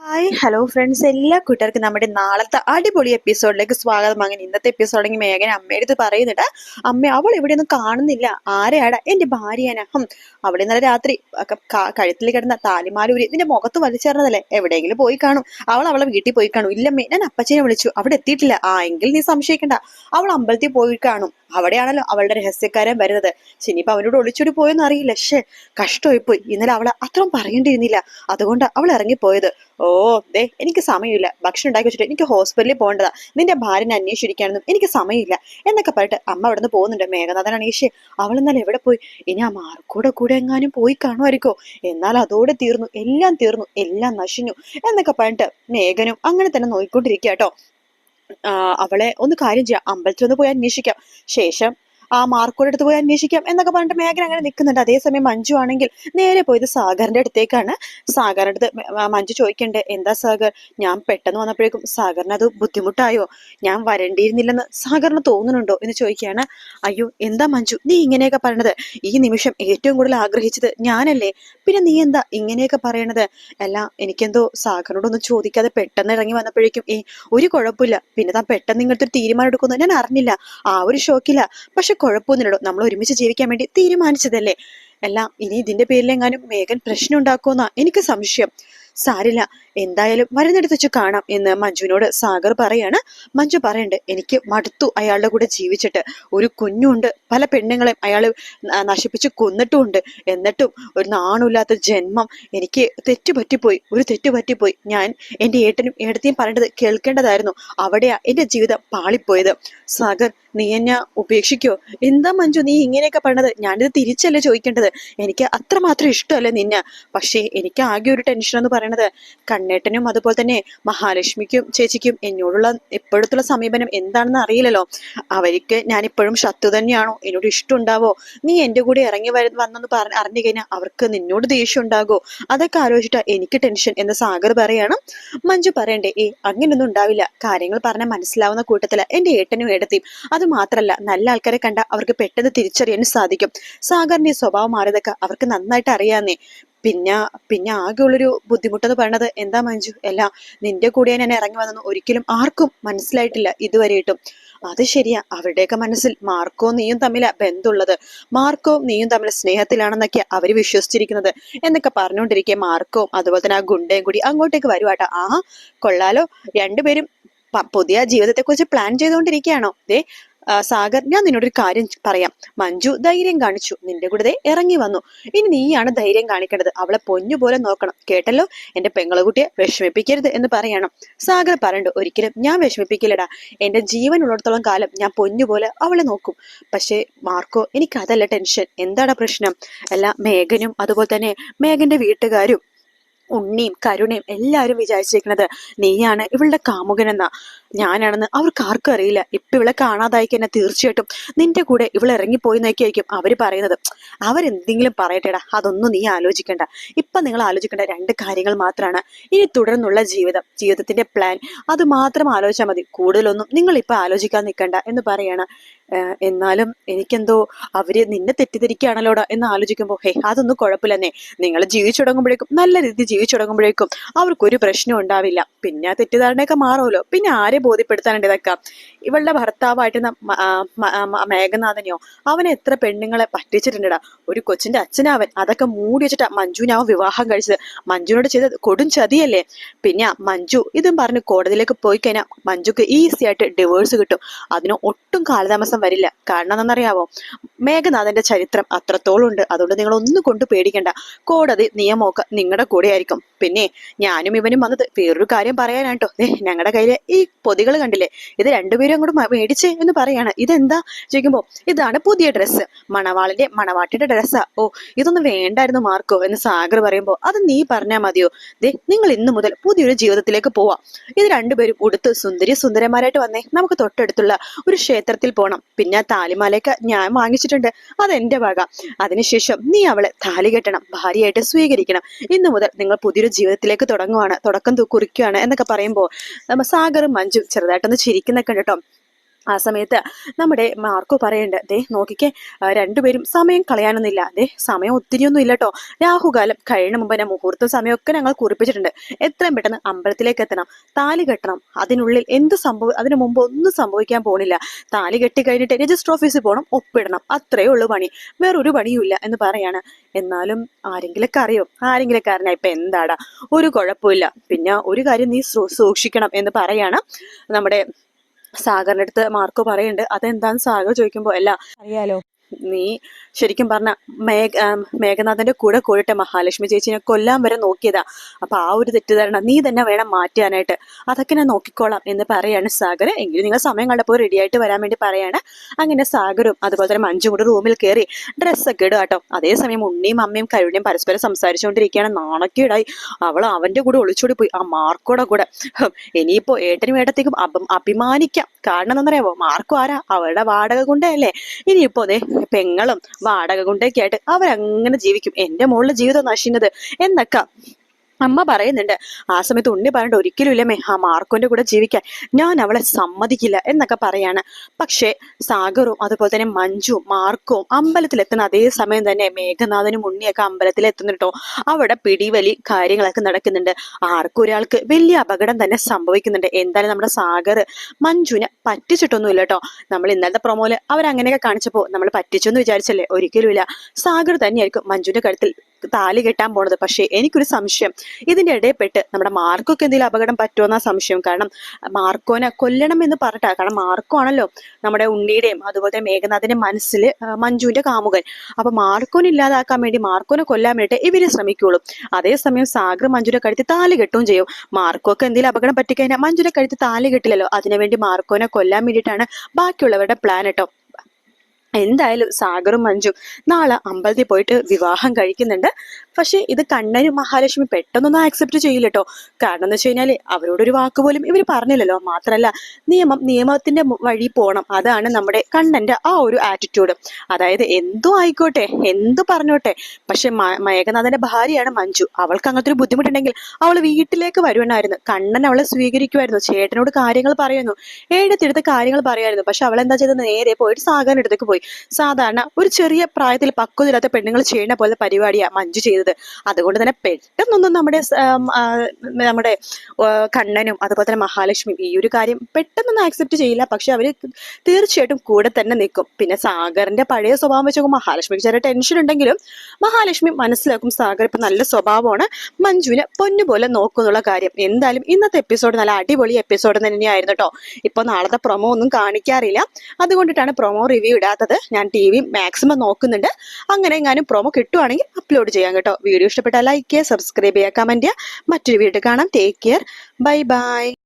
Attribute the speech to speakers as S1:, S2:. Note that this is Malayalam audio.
S1: ഹായ് ഹലോ ഫ്രണ്ട്സ് എല്ലാ കൂട്ടുകാർക്കും നമ്മുടെ നാളത്തെ അടിപൊളി എപ്പിസോഡിലേക്ക് സ്വാഗതം. അങ്ങനെ ഇന്നത്തെ എപ്പിസോഡെങ്കിൽ മേഘന അമ്മയുടെ അടുത്ത് പറയുന്നുണ്ട് അമ്മ അവൾ ഇവിടെയൊന്നും കാണുന്നില്ല. ആരെയാടാ എന്റെ ഭാര്യയാണ് ഹും. അവിടെ ഇന്നലെ രാത്രി കഴുത്തിൽ കിടന്ന താലിമാലൂരി നിന്റെ മുഖത്ത് വലിച്ചേർന്നതല്ലേ എവിടെയെങ്കിലും പോയി കാണും. അവൾ അവളെ വീട്ടിൽ പോയി കാണും. ഇല്ലമ്മേ ഞാൻ അപ്പച്ചനെ വിളിച്ചു. അവിടെ എത്തിയിട്ടില്ല. ആ എങ്കിൽ നീ സംശയിക്കണ്ട. അവൾ അമ്പലത്തിൽ പോയി കാണും. അവിടെയാണല്ലോ അവളുടെ രഹസ്യക്കാരൻ വരുന്നത്. ശനിപ്പോ അവനോട് ഒളിച്ചോടി പോയെന്ന് അറിയില്ല ഷേ കഷ്ടമായിപ്പോയി. ഇന്നലെ അവളെ അത്രയും പറയേണ്ടിയിരുന്നില്ല. അതുകൊണ്ട് അവൾ ഇറങ്ങിപ്പോയത്. ഓ ദേ എനിക്ക് സമയമില്ല. ഭക്ഷണം ഉണ്ടാക്കി വെച്ചിട്ട് എനിക്ക് ഹോസ്പിറ്റലിൽ പോകേണ്ടതാ. നിന്റെ ഭാര്യനെ അന്വേഷിച്ചിരിക്കാനൊന്നും എനിക്ക് സമയമില്ല. എന്നൊക്കെ പറഞ്ഞിട്ട് അമ്മ അവിടെ നിന്ന് പോകുന്നുണ്ട് മേഘനാഥനാണീഷ് അവൾ എന്നാൽ എവിടെ പോയി? ഇനി ആ മാർക്കൂടെ കൂടെ എങ്ങാനും പോയി കാണുമായിരിക്കോ? എന്നാൽ അതോടെ തീർന്നു. എല്ലാം തീർന്നു. എല്ലാം നശിഞ്ഞു. എന്നൊക്കെ പറഞ്ഞിട്ട് മേഘനും അങ്ങനെ തന്നെ നോയിക്കൊണ്ടിരിക്കുക കേട്ടോ അവളെ ഒന്ന് കാര്യം ചെയ്യാം. അമ്പലത്തിൽ ഒന്ന് പോയി അന്വേഷിക്കാം. ശേഷം ആ മാർക്കോടെ അടുത്ത് പോയി അന്വേഷിക്കാം എന്നൊക്കെ പറഞ്ഞിട്ട് മേഘന അങ്ങനെ നിൽക്കുന്നുണ്ട് അതേസമയം മഞ്ജു ആണെങ്കിൽ നേരെ പോയത് സാഗറിന്റെ അടുത്തേക്കാണ്. സാഗറിന്റെ അടുത്ത് മഞ്ജു ചോദിക്കണ്ടേ എന്താ സാഗർ? ഞാൻ പെട്ടെന്ന് വന്നപ്പോഴേക്കും സാഗറിന് അത് ബുദ്ധിമുട്ടായോ? ഞാൻ വരേണ്ടിയിരുന്നില്ലെന്ന് സാഗറിന് തോന്നുന്നുണ്ടോ? എന്ന് ചോദിക്കുകയാണ്. അയ്യോ എന്താ മഞ്ജു? നീ ഇങ്ങനെയൊക്കെ പറയണത്. ഈ നിമിഷം ഏറ്റവും കൂടുതൽ ആഗ്രഹിച്ചത് ഞാനല്ലേ? പിന്നെ നീ എന്താ ഇങ്ങനെയൊക്കെ പറയണത്? അല്ല എനിക്കെന്തോ സാഗറിനോടൊന്നും ചോദിക്കാതെ പെട്ടെന്ന് ഇറങ്ങി വന്നപ്പോഴേക്കും ഏ ഒരു കുഴപ്പമില്ല. പിന്നെ താൻ പെട്ടെന്ന് ഇങ്ങനത്തെ ഒരു തീരുമാനം എടുക്കുന്നു ഞാൻ അറിഞ്ഞില്ല. ആ ഒരു ഷോക്കില്ല പക്ഷെ കുഴപ്പമൊന്നുമില്ലടോ നമ്മൾ ഒരുമിച്ച് ജീവിക്കാൻ വേണ്ടി തീരുമാനിച്ചതല്ലേ? എല്ലാം ഇനി ഇതിന്റെ പേരിലെങ്ങാനും മേഘൻ പ്രശ്നം ഉണ്ടാക്കുമെന്നാ എനിക്ക് സംശയം. സാരില്ല. എന്തായാലും മരുന്നെടുത്ത് വെച്ച് കാണാം എന്ന് മഞ്ജുവിനോട് സാഗർ പറയാണ്. മഞ്ജു പറയണ്ട് എനിക്ക് മടുത്തു അയാളുടെ കൂടെ ജീവിച്ചിട്ട്. ഒരു കുഞ്ഞുണ്ട്. പല പെണ്ണുങ്ങളെയും അയാൾ നശിപ്പിച്ച് കൊന്നിട്ടുമുണ്ട്. എന്നിട്ടും ഒരു നാണുമില്ലാത്ത ജന്മം. എനിക്ക് തെറ്റുപറ്റിപ്പോയി. ഒരു തെറ്റുപറ്റിപ്പോയി. ഞാൻ എന്റെ ഏട്ടനും ഏട്ടത്തെയും പറയേണ്ടത് കേൾക്കേണ്ടതായിരുന്നു. അവിടെയാ എന്റെ ജീവിതം പാളിപ്പോയത്. സാഗർ നീ എന്നെ ഉപേക്ഷിക്കോ? എന്താ മഞ്ജു നീ ഇങ്ങനെയൊക്കെ പറഞ്ഞത് ഞാനിത് തിരിച്ചല്ലേ ചോദിക്കേണ്ടത്? എനിക്ക് അത്രമാത്രം ഇഷ്ടമല്ല നിന്നെ. പക്ഷേ എനിക്ക് ആകെ ഒരു ടെൻഷൻ എന്ന് പറയണത്. കണ്ണേട്ടനും അതുപോലെ തന്നെ മഹാലക്ഷ്മിക്കും ചേച്ചിക്കും എന്നോടുള്ള ഇപ്പോഴത്തുള്ള സമീപനം എന്താണെന്ന് അറിയില്ലല്ലോ. അവർക്ക് ഞാൻ ഇപ്പോഴും ശത്രു തന്നെയാണോ? എന്നോട് ഇഷ്ടമുണ്ടാവോ? നീ എന്റെ കൂടെ ഇറങ്ങി വര വന്നെന്ന് പറഞ്ഞ് അറിഞ്ഞു കഴിഞ്ഞാൽ അവർക്ക് നിന്നോട് ദേഷ്യം ഉണ്ടാകോ? അതൊക്കെ ആലോചിച്ചിട്ടാ എനിക്ക് ടെൻഷൻ എന്ന് സാഗർ പറയാണ്. മഞ്ജു പറയണ്ടേ ഏ അങ്ങനെയൊന്നും ഉണ്ടാവില്ല. കാര്യങ്ങൾ പറഞ്ഞാൽ മനസ്സിലാവുന്ന കൂട്ടത്തില എന്റെ ഏട്ടനും ഏട്ടത്തെയും. അത് മാത്രല്ല നല്ല ആൾക്കാരെ കണ്ട അവർക്ക് പെട്ടെന്ന് തിരിച്ചറിയാൻ സാധിക്കും. സാഗറിന്റെ സ്വഭാവം മാറിയതൊക്കെ അവർക്ക് നന്നായിട്ട് അറിയാന്നേ. പിന്നെ പിന്നെ ആകെയുള്ളൊരു ബുദ്ധിമുട്ടെന്ന് പറയണത് എന്താ മഞ്ജു? അല്ല നിന്റെ കൂടെ ഞാൻ ഇറങ്ങി വന്നെന്ന് ഒരിക്കലും ആർക്കും മനസ്സിലായിട്ടില്ല ഇതുവരെയിട്ടും അത് ശരിയാ അവരുടെയൊക്കെ മനസ്സിൽ മാർക്കോ നീയും തമ്മിലാ ബന്ധമുള്ളത് മാർക്കോ നീയും തമ്മിൽ സ്നേഹത്തിലാണെന്നൊക്കെ അവർ വിശ്വസിച്ചിരിക്കുന്നത്. എന്നൊക്കെ പറഞ്ഞുകൊണ്ടിരിക്കെ മാർക്കോ അതുപോലെ തന്നെ ആ ഗുണ്ടയും കൂടി അങ്ങോട്ടേക്ക് വരുവാട്ടോ. ആ കൊള്ളാലോ. രണ്ടുപേരും പുതിയ ജീവിതത്തെ കുറിച്ച് പ്ലാൻ ചെയ്തുകൊണ്ടിരിക്കുകയാണോ? ദേ സാഗർ ഞാൻ നിന്നോടൊരു കാര്യം പറയാം. മഞ്ജു ധൈര്യം കാണിച്ചു. നിന്റെ കൂടെ ഇറങ്ങി വന്നു. ഇനി നീയാണ് ധൈര്യം കാണിക്കേണ്ടത്. അവളെ പൊന്നു പോലെ നോക്കണം. കേട്ടല്ലോ? എന്റെ പെങ്ങളെ കുട്ടിയെ വിഷമിപ്പിക്കരുത് എന്ന് പറയണം. സാഗർ പറയണ്ടു ഒരിക്കലും ഞാൻ വിഷമിപ്പിക്കില്ലടാ. എന്റെ ജീവൻ ഉള്ളിടത്തോളം കാലം ഞാൻ പൊന്നു പോലെ അവളെ നോക്കും. പക്ഷേ മാർക്കോ എനിക്ക് അതല്ല ടെൻഷൻ. എന്താടാ പ്രശ്നം? അല്ല മേഘനും അതുപോലെ തന്നെ മേഘന്റെ വീട്ടുകാരും ഉണ്ണിയും കരുണയും എല്ലാവരും വിചാരിച്ചിരിക്കുന്നത് നീയാണ് ഇവളുടെ കാമുകനെന്ന. ഞാനാണെന്ന് അവർക്ക് ആർക്കും അറിയില്ല. ഇപ്പൊ ഇവളെ കാണാതായി തീർച്ചയായിട്ടും നിന്റെ കൂടെ ഇവൾ ഇറങ്ങിപ്പോയി നോക്കിയായിരിക്കും അവർ പറയുന്നത്. അവരെന്തെങ്കിലും പറയട്ടെടാ. അതൊന്നും നീ ആലോചിക്കണ്ട. ഇപ്പൊ നിങ്ങൾ ആലോചിക്കേണ്ട രണ്ട് കാര്യങ്ങൾ മാത്രമാണ് ഇനി തുടർന്നുള്ള ജീവിതം. ജീവിതത്തിന്റെ പ്ലാൻ അത് മാത്രം ആലോചിച്ചാൽ മതി. കൂടുതലൊന്നും നിങ്ങൾ ഇപ്പൊ ആലോചിക്കാൻ നിൽക്കണ്ട എന്ന് പറയാണ്. എന്നാലും എനിക്കെന്തോ അവർ നിന്നെ തെറ്റിദ്ധരിക്കുകയാണല്ലോടാ എന്ന് ആലോചിക്കുമ്പോൾ ഹേ അതൊന്നും കുഴപ്പമില്ലെന്നേ. നിങ്ങൾ ജീവിച്ചു തുടങ്ങുമ്പോഴേക്കും നല്ല രീതിയിൽ ജീവിച്ചു തുടങ്ങുമ്പോഴേക്കും അവർക്കൊരു പ്രശ്നം ഉണ്ടാവില്ല. പിന്നെ തെറ്റിദ്ധാരണയൊക്കെ മാറുമല്ലോ. പിന്നെ ആരെ ബോധ്യപ്പെടുത്താനുണ്ട് ഇതൊക്കെ. ഇവളുടെ ഭർത്താവായിട്ട് ന- മ- ആ, മ- ആ, മ- മേഘനാഥനെയോ അവനെ എത്ര പെണ്ണുങ്ങളെ പറ്റിച്ചിട്ടുണ്ടടാ. ഒരു കൊച്ചിന്റെ അച്ഛനാവൻ അതൊക്കെ മൂടി വെച്ചിട്ടാ മഞ്ജുവിനാവൻ വിവാഹം കഴിച്ചത്. മഞ്ജുവിനോട് ചെയ്തത് കൊടും ചതിയല്ലേ. പിന്നെ മഞ്ജു ഇതും പറഞ്ഞ് കോടതിയിലേക്ക് പോയി കഴിഞ്ഞാൽ മഞ്ജുക്ക് ഈസി ആയിട്ട് ഡിവോഴ്സ് കിട്ടും. അതിന് ഒട്ടും കാലതാമസം വരില്ല. കാരണം എന്നറിയാവോ മേഘനാഥന്റെ ചരിത്രം അത്രത്തോളം ഉണ്ട്. അതുകൊണ്ട് നിങ്ങൾ ഒന്നും കൊണ്ട് പേടിക്കണ്ട. കോടതി നിയമമൊക്കെ നിങ്ങളുടെ കൂടെ ആയിരിക്കും. പിന്നെ ഞാനും ഇവനും വന്നത് വേറൊരു കാര്യം പറയാനാട്ടോ ഞങ്ങളുടെ കയ്യിലെ ഈ പൊതികൾ കണ്ടില്ലേ? ഇത് രണ്ടുപേരും അങ്ങോട്ട് മേടിച്ച് എന്ന് പറയാണ്. ഇതെന്താ? ചോദിക്കുമ്പോ ഇതാണ് പുതിയ ഡ്രസ്സ് മണവാളിന്റെ മണവാട്ടിയുടെ ഡ്രസ്സാ ഓ ഇതൊന്നും വേണ്ടായിരുന്നു മാർക്കോ എന്ന് സാഗർ പറയുമ്പോ അത് നീ പറഞ്ഞാ മതിയോ? ദേ നിങ്ങൾ ഇന്നു മുതൽ പുതിയൊരു ജീവിതത്തിലേക്ക് പോവാം. ഇത് രണ്ടുപേരും ഉടുത്ത് സുന്ദരി സുന്ദരന്മാരായിട്ട് വന്നേ. നമുക്ക് തൊട്ടടുത്തുള്ള ഒരു ക്ഷേത്രത്തിൽ പോകണം പിന്നെ താലിമാലയൊക്കെ ഞാൻ വാങ്ങിച്ചിട്ടുണ്ട്. അത് എന്റെ വക. അതിനുശേഷം നീ അവളെ താലി കെട്ടണം ഭാര്യയായിട്ട് സ്വീകരിക്കണം. ഇന്നു മുതൽ നിങ്ങൾ പുതിയൊരു ജീവിതത്തിലേക്ക് തുടങ്ങുവാണ് തുടക്കം കുറിക്കുകയാണ് എന്നൊക്കെ പറയുമ്പോൾ നമ്മ സാഗറും മഞ്ജു ചെറുതായിട്ടൊന്ന് ചിരിക്കുന്നൊക്കെ ഉണ്ട് കേട്ടോ. ആ സമയത്ത് നമ്മുടെ മാർക്കോ പറയേണ്ടത് ദേ നോക്കിക്കേ രണ്ടുപേരും സമയം കളയാനൊന്നുമില്ല. ദേ സമയം ഒത്തിരിയൊന്നും ഇല്ല കേട്ടോ രാഹുകാലം കഴിയണ മുമ്പ് തന്നെ മുഹൂർത്ത സമയമൊക്കെ ഞങ്ങൾ കുറിപ്പിച്ചിട്ടുണ്ട്. എത്രയും പെട്ടെന്ന് അമ്പലത്തിലേക്ക് എത്തണം. താലി കെട്ടണം. അതിനുള്ളിൽ എന്ത് സംഭവം അതിനു മുമ്പ് ഒന്നും സംഭവിക്കാൻ പോണില്ല. താലി കെട്ടി കഴിഞ്ഞിട്ട് രജിസ്റ്റർ ഓഫീസിൽ പോകണം ഒപ്പിടണം. അത്രയേ ഉള്ളൂ പണി. വേറൊരു പണിയുമില്ല എന്ന് പറയാണ്. എന്നാലും ആരെങ്കിലൊക്കെ അറിയോ? ആരെങ്കിലൊക്കെ അറിഞ്ഞാൽ ഇപ്പൊ എന്താടാ? ഒരു കുഴപ്പമില്ല. പിന്നെ ഒരു കാര്യം നീ സൂക്ഷിക്കണം എന്ന് പറയാണ് നമ്മുടെ സാഗറിന്റെ അടുത്ത് മാർക്ക് പറയുന്നുണ്ട് അതെന്താന്ന് സാഗർ ചോദിക്കുമ്പോ അല്ല
S2: അറിയാലോ
S1: നീ ശരിക്കും പറഞ്ഞ മേഘ മേഘനാഥന്റെ കൂടെ കൂടട്ടെ മഹാലക്ഷ്മി ചേച്ചിനെ കൊല്ലാൻ വരെ നോക്കിയതാ. അപ്പൊ ആ ഒരു തെറ്റിദ്ധാരണ നീ തന്നെ വേണം മാറ്റാനായിട്ട്. അതൊക്കെ ഞാൻ നോക്കിക്കോളാം എന്ന് പറയാണ് സാഗർ. എങ്കിലും നിങ്ങൾ സമയം കണ്ടപ്പോൾ റെഡി ആയിട്ട് വരാൻ വേണ്ടി പറയാണ്. അങ്ങനെ സാഗറും അതുപോലെ തന്നെ മഞ്ജും കൂടെ റൂമിൽ കയറി ഡ്രസ്സൊക്കെ ഇടുക കേട്ടോ. അതേസമയം ഉണ്ണിയും അമ്മയും കരുണയും പരസ്പരം സംസാരിച്ചുകൊണ്ടിരിക്കുകയാണ്. നാണക്കേടായി. അവൾ അവന്റെ കൂടെ ഒളിച്ചോടി പോയി. ആ മാർക്കോടെ കൂടെ. ഇനിയിപ്പോ ഏട്ടനും ഏട്ടത്തേക്കും അഭിമാനിക്കാം. കാരണം എന്താണെന്നറിയാമോ മാർക്കോ ആരാ? അവളുടെ വാടക കൊണ്ടല്ലേ? ഇനിയിപ്പോ ദേ പെങ്ങളും വാടക കൊണ്ടൊക്കെ ആയിട്ട് അവരങ്ങനെ ജീവിക്കും. എന്റെ മോളുടെ ജീവിതം നശിക്കുന്നത് എന്നൊക്കെ. അമ്മ പറയുന്നുണ്ട് ആ സമയത്ത് ഉണ്ണി പറഞ്ഞിട്ട് ഒരിക്കലും ഇല്ലമ്മേ ആ മാർക്കോന്റെ കൂടെ ജീവിക്കാൻ ഞാൻ അവളെ സമ്മതിക്കില്ല എന്നൊക്കെ പറയാണ്. പക്ഷേ സാഗറും അതുപോലെ തന്നെ മഞ്ജുവും മാർക്കവും അമ്പലത്തിലെത്തുന്ന അതേ സമയം തന്നെ മേഘനാഥനും ഉണ്ണിയൊക്കെ അമ്പലത്തിൽ എത്തുന്നുട്ടോ അവിടെ പിടിവലി കാര്യങ്ങളൊക്കെ നടക്കുന്നുണ്ട്. ആർക്കും ഒരാൾക്ക് വലിയ അപകടം തന്നെ സംഭവിക്കുന്നുണ്ട്. എന്തായാലും നമ്മുടെ സാഗർ മഞ്ജുവിനെ പറ്റിച്ചിട്ടൊന്നുമില്ല കേട്ടോ നമ്മൾ ഇന്നലത്തെ പ്രൊമോയിൽ അവരങ്ങനെയൊക്കെ കാണിച്ചപ്പോൾ നമ്മൾ പറ്റിച്ചെന്ന് വിചാരിച്ചല്ലേ? ഒരിക്കലുമില്ല സാഗർ തന്നെയായിരിക്കും മഞ്ജുവിന്റെ കഴുത്തിൽ താലി കെട്ടാൻ പോണത്. പക്ഷേ എനിക്കൊരു സംശയം. ഇതിന്റെ ഇടയിൽപ്പെട്ട് നമ്മുടെ മാർക്കൊക്കെ എന്തെങ്കിലും അപകടം പറ്റുമെന്നാ സംശയം. കാരണം മാർക്കോനെ കൊല്ലണം എന്ന് പറഞ്ഞിട്ടാ. കാരണം മാർക്കോ ആണല്ലോ നമ്മുടെ ഉണ്ണിയുടെയും അതുപോലെ മേഘനാഥിന്റെ മനസ്സിൽ മഞ്ജുവിന്റെ കാമുകൻ. അപ്പൊ മാർക്കോനെ ഇല്ലാതാക്കാൻ വേണ്ടി മാർക്കോനെ കൊല്ലാൻ വേണ്ടിയിട്ട് ഇവർ ശ്രമിക്കുള്ളൂ. അതേസമയം സാഗർ മഞ്ജുവിനെ കഴുത്തി താലി കെട്ടുകയും ചെയ്യും. മാർക്കോക്ക് എന്തെങ്കിലും അപകടം പറ്റിക്കഴിഞ്ഞാൽ മഞ്ജുവിനെ കഴുത്തി താലി കെട്ടില്ലല്ലോ. അതിനുവേണ്ടി മാർക്കോനെ കൊല്ലാൻ വേണ്ടിയിട്ടാണ് ബാക്കിയുള്ളവരുടെ പ്ലാൻ കേട്ടോ. എന്തായാലും സാഗറും മഞ്ജും നാളെ അമ്പലത്തിൽ പോയിട്ട് വിവാഹം കഴിക്കുന്നുണ്ട്. പക്ഷേ ഇത് കണ്ണനും മഹാലക്ഷ്മി പെട്ടെന്നൊന്നും ആക്സെപ്റ്റ് ചെയ്യില്ല കേട്ടോ കാരണം എന്ന് വെച്ച് കഴിഞ്ഞാൽ അവരോടൊരു വാക്ക് പോലും ഇവർ പറഞ്ഞില്ലല്ലോ. മാത്രല്ല നിയമം നിയമത്തിന്റെ വഴി പോണം. അതാണ് നമ്മുടെ കണ്ണന്റെ ആ ഒരു ആറ്റിറ്റ്യൂഡ് അതായത് എന്തോ ആയിക്കോട്ടെ എന്തു പറഞ്ഞോട്ടെ. പക്ഷെ മയകനാഥന്റെ ഭാര്യയാണ് മഞ്ജു. അവൾക്ക് അങ്ങനത്തെ ഒരു ബുദ്ധിമുട്ടുണ്ടെങ്കിൽ അവൾ വീട്ടിലേക്ക് വരുവണായിരുന്നു കണ്ണൻ അവളെ സ്വീകരിക്കുമായിരുന്നു ചേട്ടനോട് കാര്യങ്ങൾ പറയുന്നു. ഏഴത്തിടുത്ത് കാര്യങ്ങൾ പറയായിരുന്നു. പക്ഷെ അവൾ എന്താ ചെയ്തത്? നേരെ പോയിട്ട് സാഗറിന്റെ അടുത്തേക്ക് പോയി. സാധാരണ ഒരു ചെറിയ പ്രായത്തിൽ പക്വതയില്ലാത്ത പെണ്ണുങ്ങൾ ചെയ്യുന്ന പോലെ പരിപാടിയാണ് മഞ്ജു ചെയ്തത്. അതുകൊണ്ട് തന്നെ പെട്ടെന്നൊന്നും നമ്മുടെ നമ്മുടെ കണ്ണനും അതുപോലെ തന്നെ മഹാലക്ഷ്മി ഈ ഒരു കാര്യം പെട്ടെന്നൊന്നും ആക്സെപ്റ്റ് ചെയ്യില്ല. പക്ഷെ അവർ തീർച്ചയായിട്ടും കൂടെ തന്നെ നിൽക്കും. പിന്നെ സാഗറിന്റെ പഴയ സ്വഭാവം വെച്ച് നോക്കുമ്പോൾ മഹാലക്ഷ്മിക്ക് ചെറിയ ടെൻഷൻ ഉണ്ടെങ്കിലും മഹാലക്ഷ്മി മനസ്സിലാക്കും സാഗർ ഇപ്പൊ നല്ല സ്വഭാവമാണ്. മഞ്ജുവിനെ പൊന്നുപോലെ നോക്കുന്നുള്ള കാര്യം. എന്തായാലും ഇന്നത്തെ എപ്പിസോഡ് നല്ല അടിപൊളി എപ്പിസോഡ് തന്നെയായിരുന്നു കേട്ടോ ഇപ്പൊ നാളത്തെ പ്രൊമോ ഒന്നും കാണിക്കാറില്ല. അതുകൊണ്ടിട്ടാണ് പ്രൊമോ റിവ്യൂ ഇടാത്തത്. ഞാൻ ടി വി മാക്സിമം നോക്കുന്നുണ്ട്. അങ്ങനെ എങ്ങാനും പ്രൊമോ കിട്ടുവാണെങ്കിൽ അപ്ലോഡ് ചെയ്യാം കേട്ടോ. വീഡിയോ ഇഷ്ടപ്പെട്ടാൽ ലൈക്ക് ചെയ്യുക സബ്സ്ക്രൈബ് ചെയ്യുക കമന്റ് ചെയ്യുക. മറ്റൊരു വീഡിയോ കാണാം. Take care bye bye